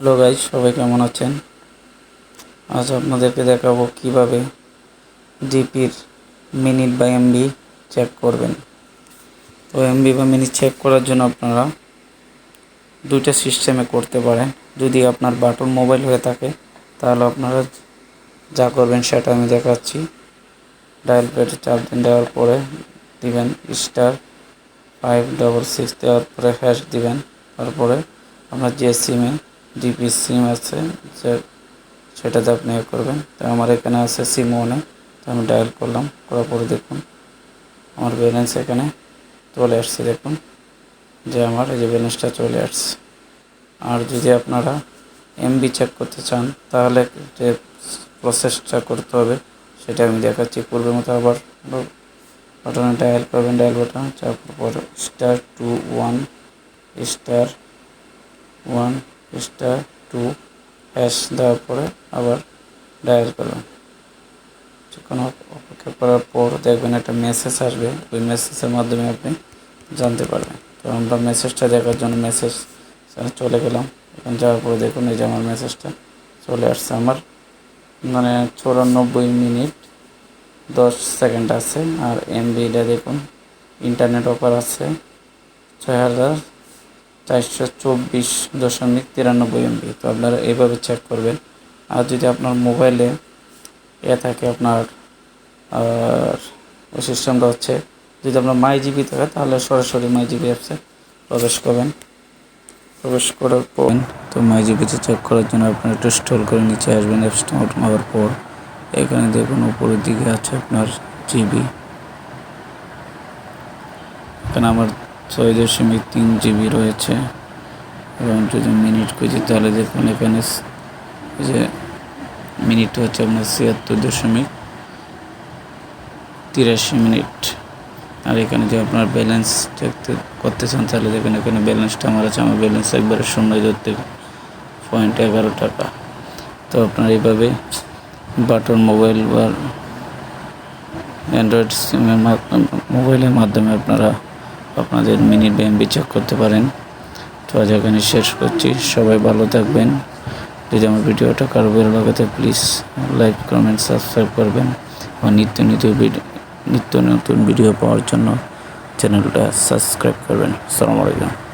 Hello guys সবাই কেমন আছেন? আজ আপনাদেরকে দেখাবো কীভাবে জিপির মিনিট বা এমবি চেক করবেন। তো এমবি বা মিনিট চেক করার জন্য আপনারা দুইটা সিস্টেমে করতে পারেন। যদি আপনার বাটন মোবাইল হয়ে থাকে, তাহলে আপনারা যা করবেন সেটা আমি দেখাচ্ছি। ডায়াল প্যাডে চাপ দিন দেওয়ার পরে দিবেন স্টার ফাইভ ডবল সিক্স দেওয়ার পরে হ্যাশ দিবেন। তারপরে আপনার যে সিমে জিপি সিম আছে, যে সেটাতে আপনি এ করবেন। তো আমার এখানে আছে সিম ওয়ানে তো আমি ডায়াল করলাম, করার পরে দেখুন। আমার ব্যালেন্স এখানে চলে আসছে, দেখুন। যে আমার এই যে ব্যালেন্সটা চলে আসছে। আর যদি আপনারা এমবি চেক করতে চান, তাহলে যে প্রসেসটা করতে হবে, সেটা আমি দেখাচ্ছি। পূর্বের মতো আবার বাটনে ডায়াল করবেন ডায়াল বাটন পর star two one star one star two hash দেওয়ার পরে আবার ডায়াল করবেন কিছুক্ষণ অপেক্ষা করার পর দেখবেন একটা মেসেজ আসবে। ওই মেসেজের মাধ্যমে আপনি জানতে পারবেন। তো আমরা মেসেজটা দেখার জন্য মেসেজ চলে গেলাম। এখন যাওয়ার পরে দেখুন এই যে আমার মেসেজটা চলে আসছে। আমার মানে চুরানব্বই মিনিট দশ সেকেন্ড আছে। আর এমবিটা দেখুন ইন্টারনেট অফার আছে ছয় হাজার চারশো চব্বিশ দশমিক তিরানব্বই এমবি। তো আপনারা এইভাবে চেক করবেন। আর যদি আপনার মোবাইলে এ থাকে আপনার সিস্টেমটা হচ্ছে, যদি আপনার মাই জিবি থাকে, তাহলে সরাসরি মাই জিবি অ্যাপসে প্রবেশ করবেন। প্রবেশ করার পর তো মাই জিবিতে চেক করার জন্য আপনার একটু স্টল করে নিচে আসবেন অ্যাপসটা ওপেন হওয়ার পর। এখানে দেখুন, উপরের দিকে আছে আপনার জিবি এখানে আমার ছয় দশমিক তিন জিবি রয়েছে। এবং যদি মিনিট খুঁজি তাহলে দেখুন এখানে যে মিনিট হচ্ছে আপনার ছিয়াত্তর দশমিক তিরাশি মিনিট। আর এখানে যে আপনার ব্যালেন্স দেখতে করতে চান তাহলে দেখুন এখানে ব্যালেন্সটা আমার আছে। আমার ব্যালেন্স একবারে শূন্য ধরতে পয়েন্ট এগারো টাকা। তো আপনার এইভাবে বাটন মোবাইল বা অ্যান্ড্রয়েড সিমের মাধ্যমে, মোবাইলের মাধ্যমে আপনারা আপনাদের মিনিট ব্যায়াম বিচার করতে পারেন। তো আজ এখানে শেষ করছি। সবাই ভালো থাকবেন। যদি আমার ভিডিওটা কারও ভালো লাগাতে প্লিজ লাইক কমেন্ট সাবস্ক্রাইব করবেন। এবং নিত্য নিত্য ভিডিও নিত্য নতুন ভিডিও পাওয়ার জন্য চ্যানেলটা সাবস্ক্রাইব করবেন। আসসালামু আলাইকুম।